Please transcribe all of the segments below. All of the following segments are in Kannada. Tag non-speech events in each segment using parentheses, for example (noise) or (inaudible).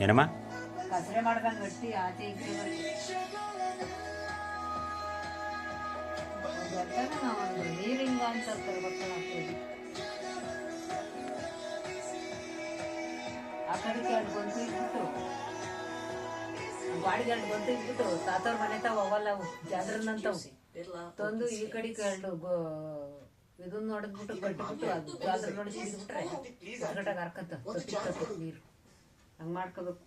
ಏನಮ್ಮ? ಆ ಕಡೆ ಎರಡು ಗೊಂತು ಇಟ್ಬಿಟ್ಟು ಬಂತು ಎರಡು ಗೊಂತು ಇಟ್ಬಿಟ್ಟು ತಾತವ್ರ ಮನೆ ತಾವ ಅವಲ್ಲ ಅವು ಜಾದ್ರನಂತವು ತಂದು ಈ ಕಡೆ ಎರಡು ಗೋ ಇದನ್ನ ನೋಡಿದ್ಬಿಟ್ಟು ಕಟ್ಟಿಬಿಟ್ಟು ಅದು ಜಾದ್ರ ನೋಡಿ ಸಿಗಿದ್ಬಿಟ್ರೆ ಹೊರಗಡೆಗೆ ಹರ್ಕತ್ತ ತೊಟ್ಟಿ ನೀರು. ಹಂಗೆ ಮಾಡ್ಕೋಬೇಕು.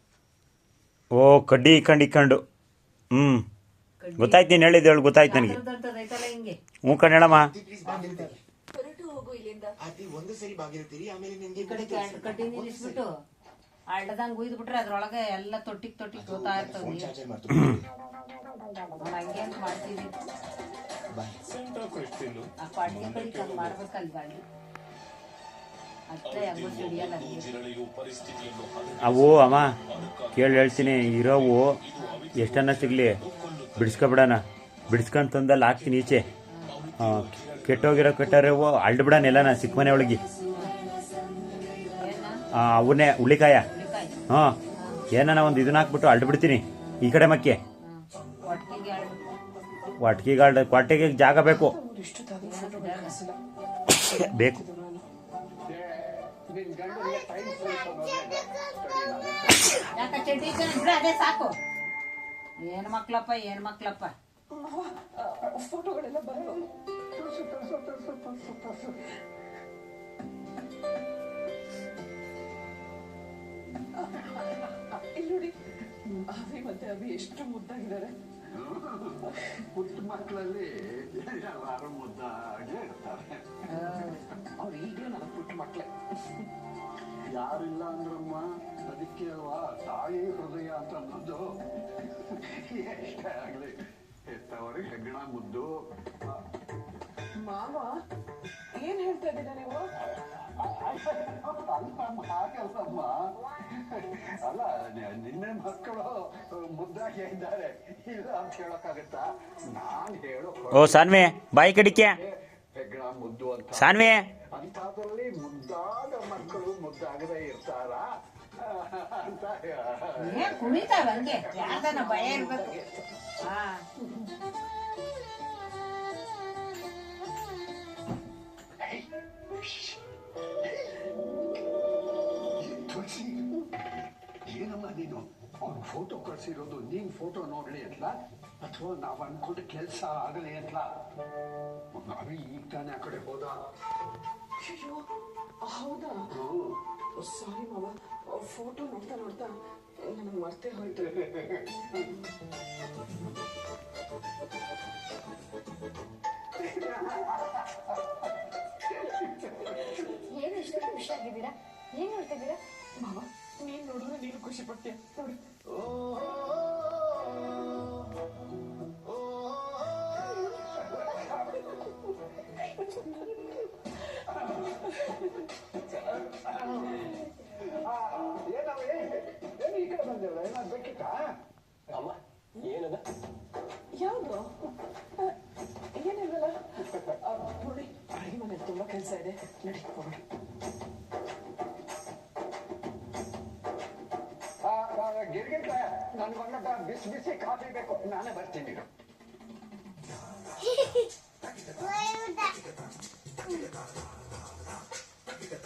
ಓ ಕಡ್ಡಿ ಇಕ್ಕಂಡು. ಇಕ್ಕಂಡು ಹ್ಞೂ ಗೊತ್ತಾಯ್ತು ನೀನು ಹೇಳಿದ ಹೇಳು ಗೊತ್ತಾಯ್ತು ನನಗೆ. ಹಿಂಗೆ. ಹ್ಞೂ ಕಡ್ಡಿ ನಿಲ್ಲಿಸ್ಬಿಟ್ಟು ಅಳ್ಳದಂಗೆ ಉಯ್ದ್ಬಿಟ್ರೆ ಅದ್ರೊಳಗೆ ಎಲ್ಲ ತೊಟ್ಟಿಗೆ ತೊಟ್ಟಿಗೆ ಹೋಗ್ತಾ ಇರ್ತವೆ ಹಂಗೆ ಮಾಡ್ತೀವಿ ನೀರು ಅವು ಅಮ್ಮ ಕೇಳಿ ಹೇಳ್ತೀನಿ ಇರೋವು ಎಷ್ಟನ್ನ ಸಿಗಲಿ? ಬಿಡಿಸ್ಕೊಬಿಡಣ. ಬಿಡಿಸ್ಕೊಂತಂದಲ್ಲಿ ಹಾಕ್ತೀನಿ ಈಚೆ. ಆ, ಕೆಟ್ಟೋಗಿರೋ ಕೆಟ್ಟೋರವು ಅಳ್ದು ಬಿಡೋಣ ಎಲ್ಲನ ಸಿಕ್ಕ ಮನೆ ಒಳಗೆ. ಅವನ್ನೇ ಉಳ್ಳಿಕಾಯ ಹುಳಿಕಾಯಿ. ಹಾಂ ಏನನ ಒಂದು ಇದನ್ನ ಹಾಕ್ಬಿಟ್ಟು ಅಳ್ದು ಬಿಡ್ತೀನಿ ಈ ಕಡೆ ಮಕ್ಕೆ. ವಾಟ್ಕಿಗಾಲ್ಡ ಕ್ವಾಟೆಗೆ ಜಾಗ ಬೇಕು. ಬೇಕು. ಸಾಕು ಏನ್ ಮಕ್ಳಪ್ಪ ಏನ್ ಮಕ್ಳಪ್ಪ? ಫೋಟೋಗಳೆಲ್ಲ ಬಂದು ಇಲ್ಲಿ ನೋಡಿ ಅಭಿ ಮತ್ತೆ ಅಭಿ ಎಷ್ಟು ಮುದ್ದಾಗಿದ್ದಾರೆ. ಪುಟ್ಟ ಮಕ್ಕಳಲ್ಲಿ ಯಾರು ಮುದ್ದಾಗೆ ಇರ್ತಾರೆ. ಅವ್ರು ಈಗಲೂ ನನ್ನ ಪುಟ್ಟ ಮಕ್ಕಳೇ. ಯಾರಿಲ್ಲ ಅಂದ್ರಮ್ಮ ಅದಕ್ಕೆ ಅಲ್ವಾ ತಾಯಿ ಹೃದಯ ಅಂತ ಅನ್ನೋದು? ಎಷ್ಟೇ ಆಗ್ಲಿ ಹೆತ್ತವರಿಗೆ ಹೆಗ್ಗಣ ಮುದ್ದು. ಮಾವ ಏನ್ ಹೇಳ್ತಾ ಇದ್ದೀರಾ ನೀವು? ಹಾಗಲ್ಲಮ್ಮ ಅಲ್ಲ ನಿನ್ನೆ ಮಕ್ಕಳು ಮುದ್ದಾಗೆ ಇದ್ದಾರೆ ಇಲ್ಲ ಅಂತ ಹೇಳಕ್ಕಾಗತ್ತಾ ನಾನು ಹೇಳೋ ಓ, ಸಾನ್ವಿ, ಬಾಯಿ ಕಡಿಕೆ. ಹೆಗ್ಗಣ ಮುದ್ದು ಅಂತ ಸಾನ್ವಿ. ಅಂಥದ್ರಲ್ಲಿ ಮುದ್ದಾದ ಮಕ್ಕಳು ಮುದ್ದಾಗದೇ ಇರ್ತಾರಾ ಅಂತ ಯಾರ್ದನ ಭಯ ಇರ್ಬೇಕು. ಫೋಟೋ ಕಳ್ಸಿರೋದು ನೀನ್ ಫೋಟೋ ನೋಡ್ಲಿ ಅಂತ ಅಥವಾ ನಾವ್ ಅನ್ಕೊಂಡ ಕೆಲ್ಸ ಆಗಲಿ ಅಂತ ಅವಿ ಈಗ ತಾನೇ ಆ ಕಡೆ ಹೋದ. ಅಯ್ಯೋ ಹೌದಾ? ಸಾರಿ ಮಾವ. ಫೋಟೋ ನೋಡ್ತಾ ನೋಡ್ತಾ ನನಗೆ ಮರ್ತೆ ಹೋಯ್ತು. ಏನು ಇಷ್ಟೊಂದು ಖುಷಿಯಾಗಿದ್ದೀರಾ? ಏನ್ ನೋಡ್ತಿದ್ದೀರಾ ಮಾವ ನೀನ್ ನೋಡಿದ್ರೆ ನೀನು ಖುಷಿ ಪಡ್ತೀಯ ನೋಡಿ. ಏನು ಈ ಕಡೆ ಬಂದೇವ ಏನಾದ್ರು ಬೇಕಿತ್ತಾ? ಅಮ್ಮ ಏನದ? ಯಾವುದು? ಏನಿಲ್ಲಲ್ಲ. ಆ, ನೋಡಿ ಅಡುಗೆ ಮನೇಲಿ ತುಂಬಾ ಕೆಲಸ ಇದೆ. ನಡಿ ಹೋಗೋಣ. ನನ್ಗೊಂಡ ಬಿಸಿ ಬಿಸಿ ಕಾಫಿ ಬೇಕು. ನಾನೇ ಬರ್ತೀನಿ (laughs) (laughs)